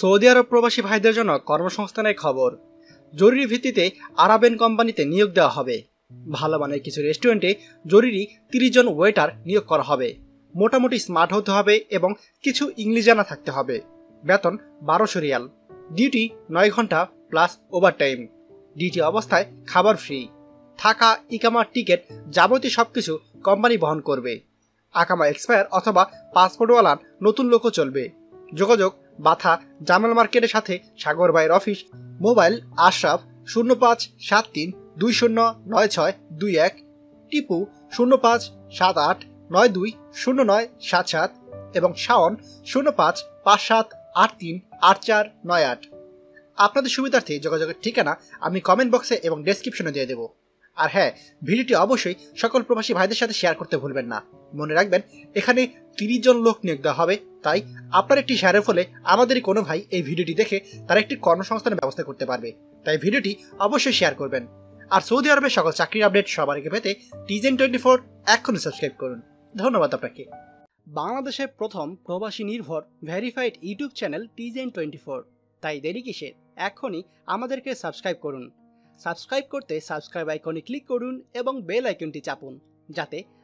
Saudi আরব প্রবাসী ভাইদের জন্য কর্মসংস্থানের খবর। জরুরি ভিত্তিতে আরাবেন কোম্পানিতে নিয়োগ দেওয়া হবে। ভালো মানের কিছু রেস্টুরেন্টে জরুরি তিরিশ জন ওয়েটার নিয়োগ করা হবে। মোটামুটি স্মার্ট হতে হবে এবং কিছু ইংলিশ জানা থাকতে হবে। বেতন বারোশো রিয়াল। ডিউটি নয় ঘণ্টা প্লাস ওভারটাইম। ডিউটি অবস্থায় খাবার ফ্রি। থাকা ইকামার টিকিট যাবতীয় সব কিছু কোম্পানি বহন করবে। আকামা এক্সপায়ার অথবা পাসপোর্টওয়ালার নতুন লোকও চলবে। যোগাযোগ, বাথা, জামাল মার্কেটের সাথে সাগর ভাইয়ের অফিস, মোবাইল, আশরাফ, শূন্য পাঁচ সাত তিন দুই শূন্য নয় ছয় দুই এক, টিপু, শূন্য পাঁচ সাত আট নয় দুই শূন্য নয় সাত সাত এবং শাওন, শূন্য পাঁচ পাঁচ সাত আট তিন আট চার নয় আট। আপনাদের সুবিধার্থে যোগাযোগের ঠিকানা আমি কমেন্ট বক্সে এবং ডেসক্রিপশনে দিয়ে দেবো। আর হ্যাঁ ভিডিওটি অবশ্যই সকল প্রবাসী ভাইদের সাথে শেয়ার করতে ভুলবেন না। মনে রাখবেন, এখানে তিরিশ জন লোক নিয়োগ দেওয়া হবে। তাই আপনার একটি শেয়ারের ফলে আমাদেরই কোনো ভাই এই ভিডিওটি দেখে তার একটি কর্মসংস্থানের ব্যবস্থা করতে পারবে। তাই ভিডিওটি অবশ্যই শেয়ার করবেন। আর সৌদি আরবের সকল চাকরির আপডেট সবার আগে পেতে টিজেন টোয়েন্টি ফোর এখনই সাবস্ক্রাইব করুন। ধন্যবাদ আপনাকে। বাংলাদেশের প্রথম প্রবাসী নির্ভর ভেরিফাইড ইউটিউব চ্যানেল টিজেন টোয়েন্টি ফোর তাই দেরি কিসের? এখনই আমাদেরকে সাবস্ক্রাইব করুন। সাবস্ক্রাইব করতে সাবস্ক্রাইব আইকনে ক্লিক করুন এবং বেল আইকনটি চাপুন, যাতে